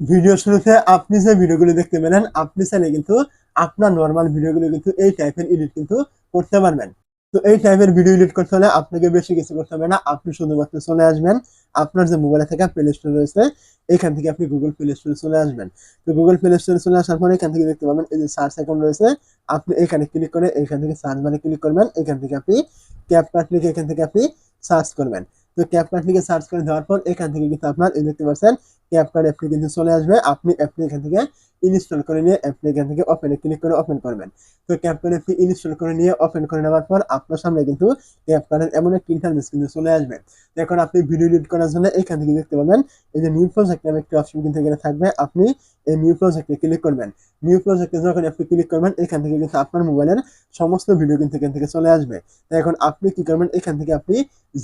Video শুরুতে আপনি যে ভিডিওগুলো দেখতে পেলেন, আপনি চাইলে কিন্তু আপনার নর্মাল ভিডিওগুলো কিন্তু এই টাইপের এডিট কিন্তু করতে পারবেন। তো এই টাইপের ভিডিও এডিট করতে হলে আপনাকে বেশি কিছু করতে হবে না। আপনি শুধুমাত্র চলে আসবেন। আপনার যে মোবাইলে থাকা প্লে স্টোর রয়েছে, এখান থেকে আপনি গুগল প্লে স্টোরে চলে আসবেন। তো গুগল প্লে স্টোরে চলে আসার পরে এখান থেকে দেখতে পাবেন, এই যে সার্চ অ্যাকাউন্ট রয়েছে, আপনি এখানে ক্লিক করে এখান থেকে সার্চ বারে ক্লিক করবেন। এখান থেকে আপনি ক্যাপকাট লিখে এখান থেকে আপনি সার্চ করবেন। তো ক্যাপকাট লিখে সার্চ করে দেওয়ার পর এখান থেকে কিন্তু আপনার দেখতে পাচ্ছেন ক্যাপকাট অ্যাপ্লিকেশন চলে আসবে। আপনি অ্যাপ্লিকেশন থেকে ইনস্টল করে নিয়ে অ্যাপটি এখান থেকে ওপেনে ক্লিক করে ওপেন করবেন। তো ক্যাপকাট অ্যাপটি ইনস্টল করে নিয়ে ওপেন করে নেওয়ার পর আপনার সামনে কিন্তু ক্যাপকাটের এমন একটি ইন্টারফেস কিন্তু চলে আসবে। তো এখন আপনি ভিডিও এডিট করার জন্য এখান থেকে দেখতে পাবেন, এই যে নিউ প্রজেক্ট নামে একটি অপশন কিন্তু এখানে থাকবে। আপনি এই নিউ প্রজেক্টে ক্লিক করবেন। নিউ প্রজেক্টে যখন আপনি ক্লিক করবেন, এখান থেকে কিন্তু আপনার মোবাইলের সমস্ত ভিডিও কিন্তু এখান থেকে চলে আসবে। তো এখন আপনি কি করবেন, এখান থেকে আপনি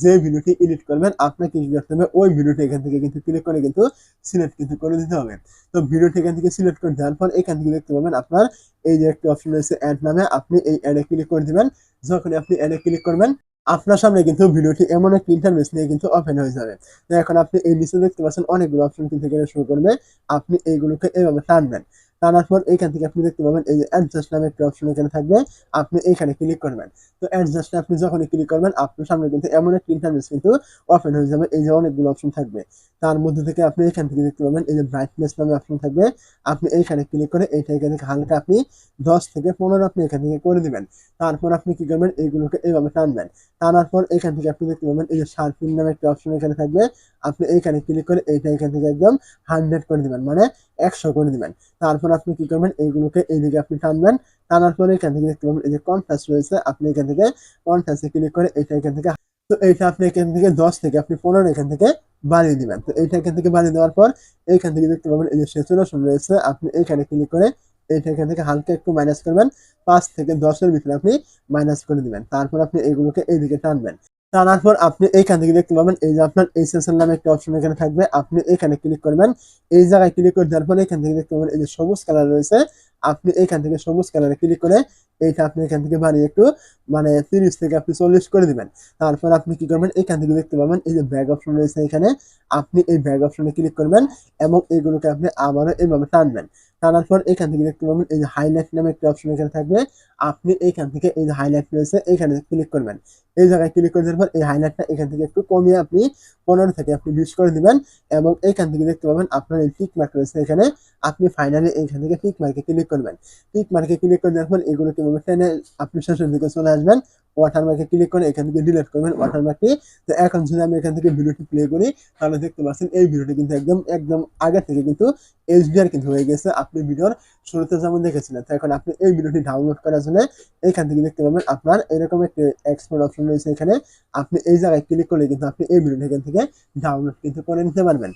যে ভিডিওটি এডিট করবেন আপনাকে কি করতে হবে, ওই ভিডিওটি এখান থেকে কিন্তু ক্লিক করে কিন্তু সিলেক্ট কিন্তু করে দিতে হবে। তো ভিডিওটি এখান থেকে সিলেক্ট করে দেওয়ার পর এখান থেকে দেখতে পাবেন আপনার এই যে একটি অপশন রয়েছে অ্যাড নামে, আপনি এই অ্যাডে ক্লিক করে দিবেন। যখন আপনি অ্যাডে ক্লিক করবেন, আপনার সামনে কিন্তু ভিডিওটি এমন একটি ইন্টারভেস নিয়ে কিন্তু ওপেন হয়ে যাবে। এখন আপনি এই নিচে দেখতে পাচ্ছেন, অনেকগুলো অপশন কিন্তু এখানে শুরু করবে। আপনি এইগুলোকে এভাবে টানবেন। টানার পর এখান থেকে আপনি দেখতে পাবেন এই যে অ্যাডজাস্ট নামে একটা অপশন এখানে থাকবে। আপনি এইখানে ক্লিক করবেন। তো অ্যাডজাস্টে আপনি যখনই ক্লিক করবেন, আপনার সামনে কিন্তু এমন একটা ইন্টারভেস কিন্তু ওপেন হয়ে যাবে। এই যে অনেকগুলো অপশন থাকবে। তার মধ্যে থেকে আপনি এখান থেকে দেখতে পাবেন এই যে ব্রাইটনেস নামে অপশন থাকবে। আপনি এইখানে ক্লিক করে এইটা এখান থেকে হালকা আপনি দশ থেকে পনেরো আপনি এখান থেকে করে দিবেন। তারপর আপনি কি করবেন? এইগুলোকে এইভাবে টানবেন। টানার পর এখান থেকে আপনি দেখতে পাবেন এই যে শার্পিন নামে একটা অপশন এখানে থাকবে। আপনি এইখানে ক্লিক করে এইটা এখান থেকে একদম হান্ড্রেড করে দিবেন। মানে একশো করে দিবেন। তারপর আপনি কি করবেন? এইগুলোকে এইদিকে আপনি টানবেন। টানার পরে এখান থেকে দেখতে পাবেন, এই যে কনফাস রয়েছে, আপনি এখান থেকে কনফাসে ক্লিক করে এটা এখান থেকে, তো এইটা আপনি এখান থেকে দশ থেকে আপনি পনেরো এখান থেকে বাড়িয়ে দিবেন। তো এইটা এখান থেকে বাড়িয়ে দেওয়ার পর এইখান থেকে দেখতে পাবেন, এই যে সেচুরেশন রয়েছে, আপনি এইখানে ক্লিক করে এইটা এখান থেকে হালকা একটু মাইনাস করবেন, পাঁচ থেকে দশের ভিতরে আপনি মাইনাস করে দিবেন। তারপর আপনি এইগুলোকে এইদিকে টানবেন। টানার পর আপনি এইখান থেকে দেখতে পাবেন, এই যে আপনার এসএসএল নামে একটা অপশন এখানে থাকবে। আপনি এখানে ক্লিক করবেন, এই জায়গায় ক্লিক করে দেওয়ার পর এখান থেকে দেখতে পাবেন এই যে সবুজ কালার রয়েছে। আপনি এখান থেকে সবুজ কালারে ক্লিক করে এইটা আপনি এখান থেকে বাড়িয়ে একটু মানে তিরিশ থেকে আপনি চল্লিশ করে দিবেন। তারপর আপনি কি করবেন? এখান থেকে দেখতে পাবেন এই যে ব্যাগ অপশন রয়েছে এখানে। আপনি এই ব্যাগ অপশনে ক্লিক করবেন এবং এইগুলোকে আপনি আবারও এইভাবে টানবেন। টানার পর এখান থেকে দেখতে পাবেন এই যে হাইলাইট নামে একটা অপশন এখানে থাকবে। আপনি এইখান থেকে এই যে হাইলাইট রয়েছে এইখানে ক্লিক করবেন। এই জায়গায় ক্লিক করে দেওয়ার পর এই হাইলাইটটা এখান থেকে একটু কমিয়ে আপনি পনেরো থেকে আপনি বিশ করে দিবেন এবং এইখান থেকে দেখতে পাবেন আপনার এই টিক মার্ক রয়েছে এখানে। আপনি ফাইনালি এইখান থেকে টিক মার্কে ক্লিক করবেন। টিক মার্কে ক্লিক করে পর এগুলো কীভাবে টেনে আপনি শেষের দিকে চলে আসবেন। ওয়াটার মার্কে ক্লিক করে এখান থেকে ডিলিট করবেন ওয়াটার মার্কটি তো এখন যদি আমি এখান থেকে ভিডিওটি প্লে করি, তাহলে দেখতে পাচ্ছেন এই ভিডিওটি কিন্তু একদম একদম আগে থেকে কিন্তু এইচডিআর কিন্তু হয়ে গেছে আপনি ভিডিওর শুরুতে যেমন দেখেছিলেন। তো এখন আপনি এই ভিডিওটি ডাউনলোড করার জন্য এইখান থেকে দেখতে পাবেন আপনার এরকম একটি এক্সপোর্ট অপশন রয়েছে এখানে। আপনি এই জায়গায় ক্লিক করলে কিন্তু আপনি এই ভিডিওটি এখান থেকে ডাউনলোড কিন্তু করে নিতে পারবেন।